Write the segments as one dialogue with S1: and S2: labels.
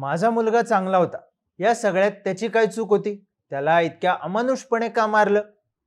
S1: माझा मुलगा चांगला होता. या सगळ्यात त्याची काय चूक होती? त्याला इतक्या अमानुषपणे का मारलं?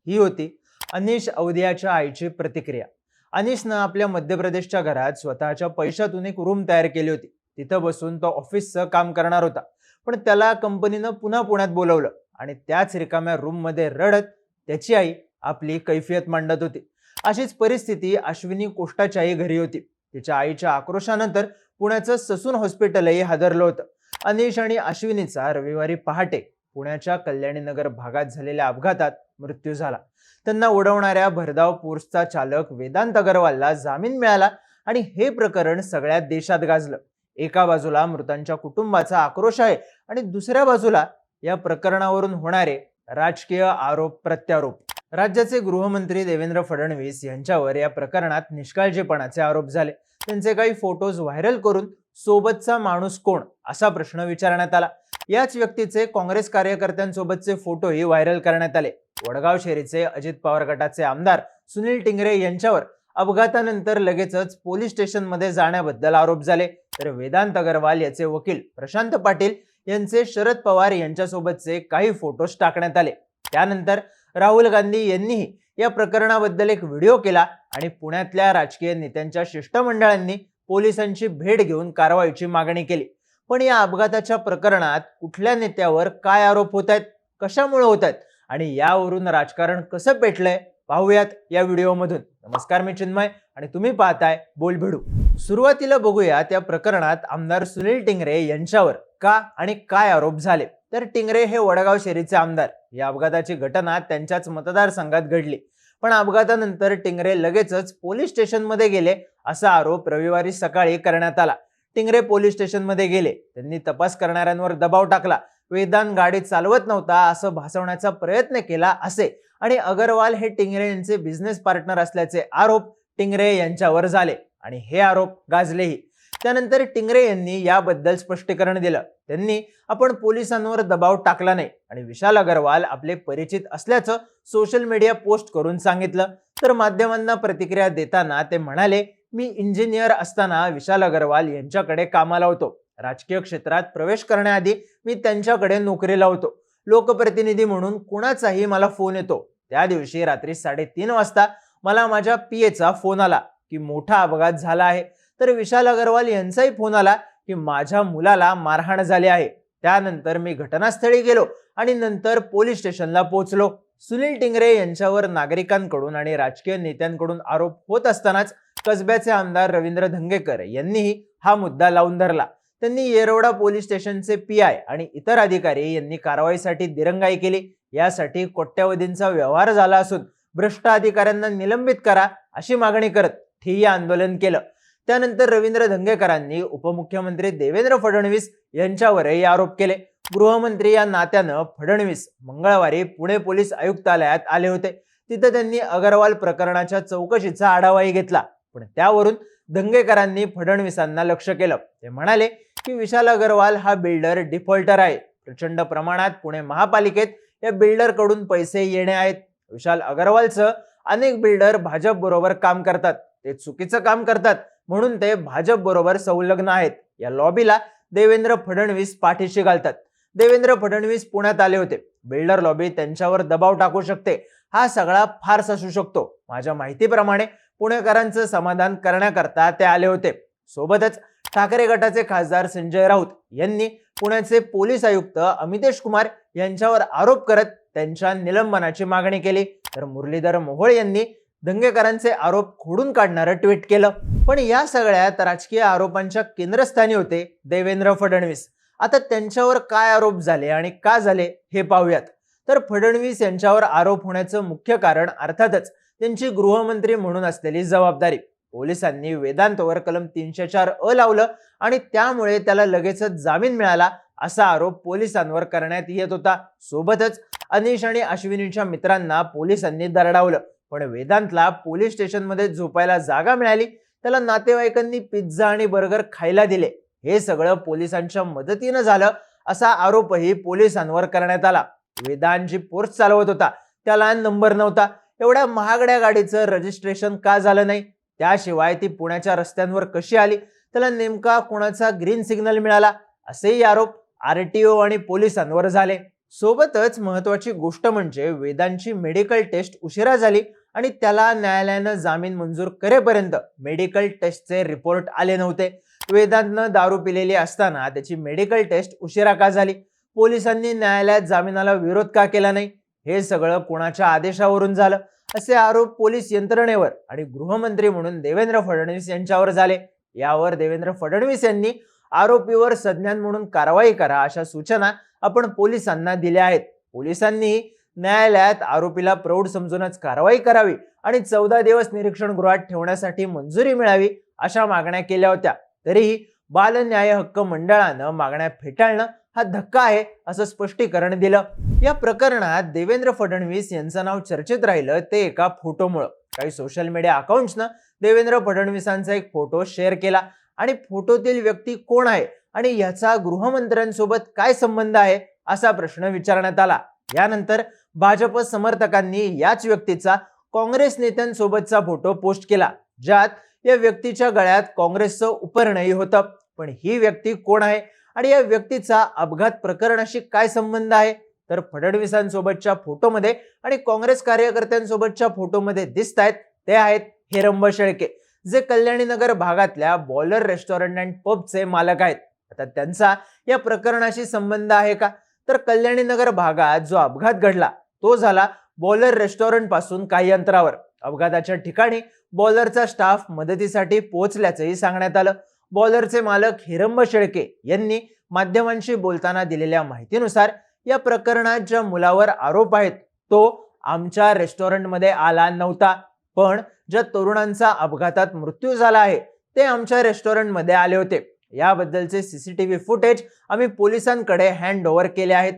S1: ही होती अनिश अवधियाच्या आईची प्रतिक्रिया. अनिशनं आपल्या मध्य प्रदेशच्या घरात स्वतःच्या पैशातून एक रूम तयार केली होती. तिथं बसून तो ऑफिसचं काम करणार होता. पण त्याला कंपनीनं पुन्हा पुण्यात बोलवलं आणि त्याच रिकाम्या रूममध्ये रडत त्याची आई आपली कैफियत मांडत होती. अशीच परिस्थिती अश्विनी कोष्टाच्याही घरी होती. तिच्या आईच्या आक्रोशानंतर पुण्याचं ससून हॉस्पिटलही हादरलं होतं. अनिश आणि अश्विनीचा रविवारी पहाटे पुण्याच्या कल्याणीनगर भागात झालेल्या अपघातात मृत्यू झाला. त्यांना उडवणाऱ्या भरधाव पोर्सचा चालक वेदांत अगरवालला जामीन मिळाला आणि हे प्रकरण सगळ्या देशात गाजलं. एका बाजूला मृतांच्या कुटुंबाचा आक्रोश आहे आणि दुसऱ्या बाजूला या प्रकरणावरून होणारे राजकीय आरोप प्रत्यारोप. राज्याचे गृहमंत्री देवेंद्र फडणवीस यांच्यावर या प्रकरणात निष्काळजीपणाचे आरोप झाले. त्यांचे काही फोटोज व्हायरल करून सोबतचा माणूस कोण? असा प्रश्न विचारण्यात आला. याच व्यक्तीचे काँग्रेस कार्यकर्त्यांसोबतचे फोटोही व्हायरल करण्यात आले. वडगाव शेरीचे अजित पवार गटाचे आमदार सुनील टिंगरे यांच्यावर अपघातानंतर लगेचच पोलीस स्टेशनमध्ये जाण्याबद्दल आरोप झाले. तर वेदांत अगरवाल याचे वकील प्रशांत पाटील यांचे शरद पवार यांच्यासोबतचे काही फोटोज टाकण्यात आले. त्यानंतर राहुल गांधी यांनीही या प्रकरणाबद्दल एक व्हिडिओ केला आणि पुण्यातल्या राजकीय नेत्यांच्या शिष्टमंडळांनी पोलिसांची भेट घेऊन कारवाईची मागणी केली. पण या अपघाताच्या प्रकरणात कुठल्या नेत्यावर काय आरोप होत आहेत कशामुळे होत आहेत आणि यावरून राजकारण कसं पेटलंय पाहूयात या व्हिडिओमधून. नमस्कार मी चिन्मय आणि तुम्ही पाहताय बोल भिडू सुरुवातीला बघूया त्या प्रकरणात आमदार सुनील टिंगरे यांच्यावर का आणि काय आरोप झाले? तर टिंगरे हे वडगाव शेरीचे आमदार. या अपघाताची घटना त्यांच्याच मतदारसंघात घडली. पण अपघातानंतर टिंगरे लगेचच पोलीस स्टेशनमध्ये गेले असा आरोप रविवारी सकाळी करण्यात आला. टिंगरे पोलीस स्टेशनमध्ये गेले. त्यांनी तपास करणाऱ्यांवर दबाव टाकला. वेदान गाडी चालवत नव्हता असं भासवण्याचा प्रयत्न केला असे. आणि अगरवाल हे टिंगरे यांचे बिझनेस पार्टनर असल्याचे आरोप टिंगरे यांच्यावर झाले. आणि हे आरोप गाजलेही. त्यानंतर टिंगरे यांनी याबद्दल स्पष्टीकरण दिलं. त्यांनी आपण पोलिसांवर दबाव टाकला नाही आणि विशाल अगरवाल आपले परिचित असल्याचं सोशल मीडिया पोस्ट करून सांगितलं. तर माध्यमांना प्रतिक्रिया देताना ते म्हणाले मी इंजिनियर असताना विशाल अगरवाल यांच्याकडे कामाला होतो. राजकीय क्षेत्रात प्रवेश करण्याआधी मी त्यांच्याकडे नोकरीला होतो लोकप्रतिनिधी म्हणून कुणाचाही मला फोन येतो. त्या दिवशी रात्री साडेतीन वाजता मला माझ्या पीएचा फोन आला की मोठा अपघात झाला आहे. तर विशाल अगरवाल यांचाही फोन आला की माझ्या मुलाला मारहाण झाली आहे. त्यानंतर मी घटनास्थळी गेलो आणि नंतर पोलीस स्टेशनला पोहोचलो. सुनील टिंगरे यांच्यावर नागरिकांकडून आणि राजकीय नेत्यांकडून आरोप होत असतानाच कसब्याचे आमदार रवींद्र धंगेकर यांनीही हा मुद्दा लावून धरला. त्यांनी येरवडा पोलीस स्टेशनचे पी आय आणि इतर अधिकारी यांनी कारवाईसाठी दिरंगाई केली. यासाठी कोट्यवधींचा व्यवहार झाला असून भ्रष्ट अधिकाऱ्यांना निलंबित करा अशी मागणी करत ठिय्या आंदोलन केलं. त्यानंतर रवींद्र धंगेकरांनी उपमुख्यमंत्री देवेंद्र फडणवीस यांच्यावरही आरोप केले. गृहमंत्री या नात्यानं फडणवीस मंगळवारी पुणे पोलीस आयुक्तालयात आले होते. तिथं त्यांनी अगरवाल प्रकरणाच्या चौकशीचा आढावाही घेतला. पण त्यावरून दंगेकरांनी फडणवीसांना लक्ष केलं. ते म्हणाले की विशाल अगरवाल हा बिल्डर डिफॉल्टर आहे. प्रचंड प्रमाणात पुणे महापालिकेत या बिल्डरकडून पैसे येणे आहेत. विशाल अगरवालचं अनेक बिल्डर भाजप बरोबर काम करतात. ते चुकीचं काम करतात. म्हणून ते भाजप बरोबर संलग्न आहेत. या लॉबीला देवेंद्र फडणवीस पाठीशी घालतात. देवेंद्र फडणवीस पुण्यात आले होते. बिल्डर लॉबी त्यांच्यावर दबाव टाकू शकते. हा सगळा फार्स असू शकतो. माझ्या माहितीप्रमाणे पुणेकरांचं समाधान करण्याकरता ते आले होते. सोबतच ठाकरे गटाचे खासदार संजय राऊत यांनी पुण्याचे पोलीस आयुक्त अमितेश कुमार यांच्यावर आरोप करत त्यांच्या निलंबनाची मागणी केली. तर मुरलीधर मोहोळ यांनी दंगेकरांचे आरोप खोडून काढणारं ट्विट केलं. पण या सगळ्यात राजकीय आरोपांच्या केंद्रस्थानी होते देवेंद्र फडणवीस. आता त्यांच्यावर काय आरोप झाले आणि का झाले हे पाहूयात. तर फडणवीस यांच्यावर आरोप होण्याचं मुख्य कारण अर्थातच त्यांची गृहमंत्री म्हणून असलेली जबाबदारी. पोलिसांनी वेदांतवर कलम तीनशे चार अ लावलं आणि त्यामुळे त्याला लगेचच जामीन मिळाला असा आरोप पोलिसांवर करण्यात येत होता. सोबतच अनिश आणि अश्विनीच्या मित्रांना पोलिसांनी दरडावलं. पण वेदांतला पोलीस स्टेशनमध्ये झोपायला जागा मिळाली त्याला नातेवाईकांनी पिझ्झा आणि बर्गर खायला दिले. हे सगळं पोलिसांच्या मदतीनं झालं असा आरोपही पोलिसांवर करण्यात आला. वेदांत जी पोर्स चालवत होता. त्याला नंबर नव्हता. एवढ्या महागड्या गाडीचं रजिस्ट्रेशन का झालं नाही? त्याशिवाय ती पुण्याच्या रस्त्यांवर कशी आली? त्याला नेमका कोणाचा ग्रीन सिग्नल मिळाला? असेही आरोप आरटीओ आणि पोलिसांवर झाले. सोबतच महत्वाची गोष्ट म्हणजे वेदांची मेडिकल टेस्ट उशिरा झाली. आणि त्याला न्यायालयानं जामीन मंजूर करेपर्यंत मेडिकल टेस्टचे रिपोर्ट आले नव्हते. वेदांतनं दारू पिलेली असताना त्याची मेडिकल टेस्ट उशिरा का झाली? पोलिसांनी न्यायालयात जामिनाला विरोध का केला नाही? हे सगळं कोणाच्या आदेशावरून झालं? असे आरोप पोलीस यंत्रणेवर आणि गृहमंत्री म्हणून देवेंद्र फडणवीस यांच्यावर झाले. यावर देवेंद्र फडणवीस यांनी आरोपीवर संज्ञान म्हणून कारवाई करा अशा सूचना आपण पोलिसांना दिल्या आहेत. पोलिसांनी न्यायालयात आरोपीला प्रौढ समजूनच कारवाई करावी आणि चौदा दिवस निरीक्षण गृहात ठेवण्यासाठी मंजुरी मिळावी अशा मागण्या केल्या होत्या. तरीही बाल न्याय हक्क मंडळानं मागण्या फेटाळणं हा धक्का आहे असं स्पष्टीकरण दिलं. या प्रकरणात देवेंद्र फडणवीस यांचं नाव चर्चेत राहिलं ते एका फोटोमुळं. काही सोशल मीडिया अकाउंट्सनं देवेंद्र फडणवीसांचा एक फोटो शेअर केला. आणि फोटोतील व्यक्ती कोण आहे आणि याचा गृहमंत्र्यांसोबत काय संबंध आहे असा प्रश्न विचारण्यात आला. यानंतर भाजप समर्थकांनी याच व्यक्तीचा काँग्रेस नेत्यांसोबतचा फोटो पोस्ट केला ज्यात या व्यक्तीच्या गळ्यात काँग्रेसचं उपरणही होतं. पण ही व्यक्ती कोण आहे आणि या व्यक्तीचा अपघात प्रकरणाशी काय संबंध आहे? तर फडणवीसांसोबतच्या फोटोमध्ये आणि काँग्रेस कार्यकर्त्यांसोबतच्या फोटोमध्ये दिसत आहेत ते आहेत हिरंब शेळके जे कल्याणीनगर भागातल्या बॉलर रेस्टॉरंट अँड पबचे मालक आहेत. आता त्यांचा या प्रकरणाशी संबंध आहे का? तर कल्याणीनगर भागात जो अपघात घडला तो झाला बॉलर रेस्टॉरंटपासून काही अंतरावर. अपघाताच्या ठिकाणी बॉलरचा स्टाफ मदतीसाठी पोहोचल्याचंही सांगण्यात आलं. बॉलरचे मालक हिरंब शेळके यांनी माध्यमांशी बोलताना दिलेल्या माहितीनुसार या प्रकरणात ज्या मुलावर आरोप आहेत. तो आमच्या रेस्टॉरंटमध्ये आला नव्हता पण ज्या तरुणांचा अपघातात मृत्यू झाला आहे ते आमच्या रेस्टॉरंटमध्ये आले होते. याबद्दलचे सीसीटीव्ही फुटेज आम्ही पोलिसांकडे हँड ओव्हर केले आहेत.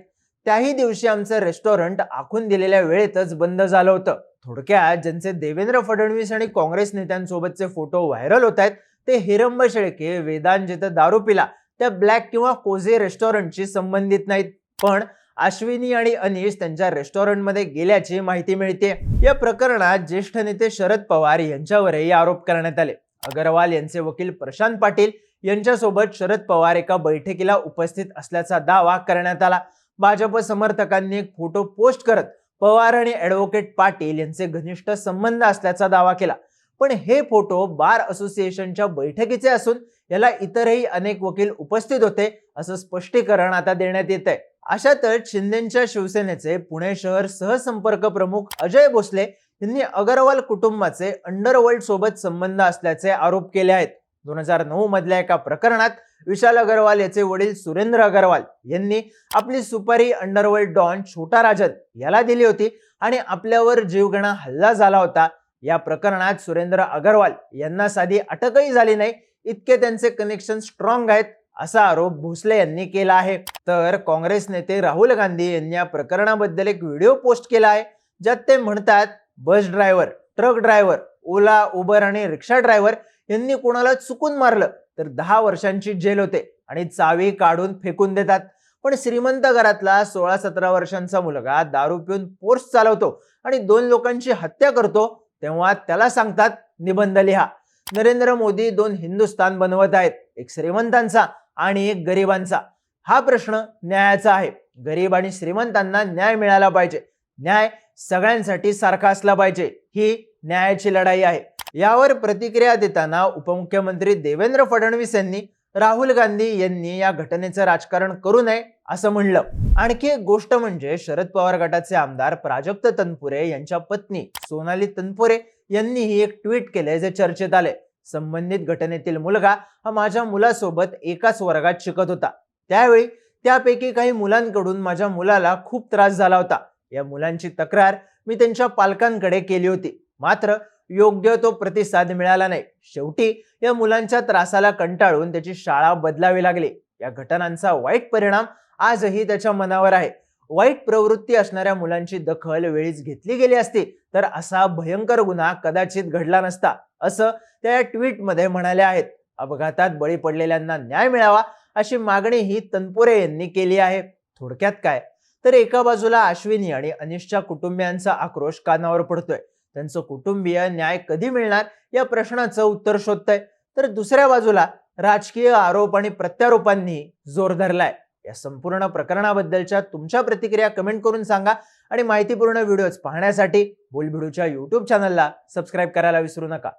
S1: त्याही दिवशी आमचं रेस्टॉरंट आखून दिलेल्या वेळेतच बंद झालं होतं. थोडक्यात ज्यांचे देवेंद्र फडणवीस आणि काँग्रेस नेत्यांसोबतचे फोटो व्हायरल होत आहेत ते हिरंब शेळके वेदांत जिथं दारू पिला त्या ब्लॅक किंवा कोझे रेस्टॉरंटशी संबंधित नाहीत. पण अश्विनी आणि अनिश त्यांच्या रेस्टॉरंटमध्ये गेल्याची माहिती मिळते या प्रकरणात ज्येष्ठ नेते शरद पवार यांच्यावरही आरोप करण्यात आले. अगरवाल यांचे वकील प्रशांत पाटील यांच्यासोबत शरद पवार एका बैठकीला उपस्थित असल्याचा दावा करण्यात आला. भाजप समर्थकांनी एक फोटो पोस्ट करत पवार आणि ऍडव्होकेट पाटील यांचे घनिष्ठ संबंध असल्याचा दावा केला. पण हे फोटो बार असोसिएशनच्या बैठकीचे असून याला इतरही अनेक वकील उपस्थित होते असं स्पष्टीकरण आता देण्यात येत आहे अशातच शिंदेच्या शिवसेनेचे पुणे शहर सहसंपर्क प्रमुख अजय भोसले यांनी अगरवाल कुटुंबाचे अंडरवर्ल्ड सोबत संबंध असल्याचे आरोप केले आहेत. दोन हजार नऊ मधल्या एका प्रकरणात विशाल अगरवाल याचे वडील सुरेंद्र अगरवाल यांनी आपली सुपारी अंडरवर्ल्ड डॉन छोटा राजन याला दिली होती आणि आपल्यावर जीवगणा हल्ला झाला होता. या प्रकरणात सुरेंद्र अगरवाल यांना साधी अटकही झाली नाही. इतके त्यांचे कनेक्शन स्ट्रॉंग आहेत असा आरोप भोसले यांनी केला आहे. तर काँग्रेस नेते राहुल गांधी यांनी या प्रकरणाबद्दल एक व्हिडिओ पोस्ट केला आहे ज्यात ते म्हणतात bus driver truck driver Ola Uber आणि रिक्षा ड्रायव्हर यांनी कोणाला चुकून मारलं तर दहा वर्षांची जेल होते आणि चावी काढून फेकून देतात. पण श्रीमंत घरातला सोळा सतरा वर्षांचा मुलगा दारू पिऊन पोर्स चालवतो आणि दोन लोकांची हत्या करतो तेव्हा त्याला सांगतात निबंध लिहा. नरेंद्र मोदी दोन हिंदुस्थान बनवत आहेत एक श्रीमंतांचा आणि एक गरिबांचा. हा प्रश्न न्यायाचा आहे. गरीब आणि श्रीमंतांना न्याय मिळाला पाहिजे. न्याय सगळ्यांसाठी सारखा असला पाहिजे. ही न्यायाची लढाई आहे. यावर प्रतिक्रिया देताना उपमुख्यमंत्री देवेंद्र फडणवीस यांनी राहुल गांधी यांनी या घटनेचं राजकारण करू नये असं म्हणलं. आणखी एक गोष्ट म्हणजे शरद पवार गटाचे आमदार प्राजक्त तनपुरे यांच्या पत्नी सोनाली तनपुरे यांनीही एक ट्विट केले जे चर्चेत आले संबंधित घटनेतील मुलगा हा माझ्या मुलासोबत एकाच वर्गात शिकत होता. त्यावेळी त्यापैकी काही मुलांकडून माझ्या मुलाला खूप त्रास झाला होता. या मुलांची तक्रार मी त्यांच्या पालकांकडे केली होती. मात्र योग्य तो प्रतिसाद मिळाला नाही. शेवटी या मुलांच्या त्रासाला कंटाळून त्याची शाळा बदलावी लागली. या घटनांचा वाईट परिणाम आजही त्याच्या मनावर आहे. वाईट प्रवृत्ती असणाऱ्या मुलांची दखल वेळीच घेतली गेली असती तर असा भयंकर गुन्हा कदाचित घडला नसता असं त्या ट्विटमध्ये म्हणाले आहेत. अपघातात बळी पडलेल्यांना न्याय मिळावा अशी मागणी ही तनपुरे यांनी केली आहे. थोडक्यात काय? तर एका बाजूला अश्विनी आणि अनिशच्या कुटुंबियांचा आक्रोश कानावर पडतोय. त्यांचं कुटुंबीय न्याय कधी मिळणार या प्रश्नाचं उत्तर शोधतंय. तर दुसऱ्या बाजूला राजकीय आरोप आणि प्रत्यारोपांनी जोर धरलाय. या संपूर्ण प्रकरणाबद्दलच्या तुमच्या प्रतिक्रिया कमेंट करून सांगा आणि माहितीपूर्ण व्हिडिओज पाहण्यासाठी बोलभिडूच्या यूट्यूब चॅनलला सबस्क्राईब करायला विसरू नका.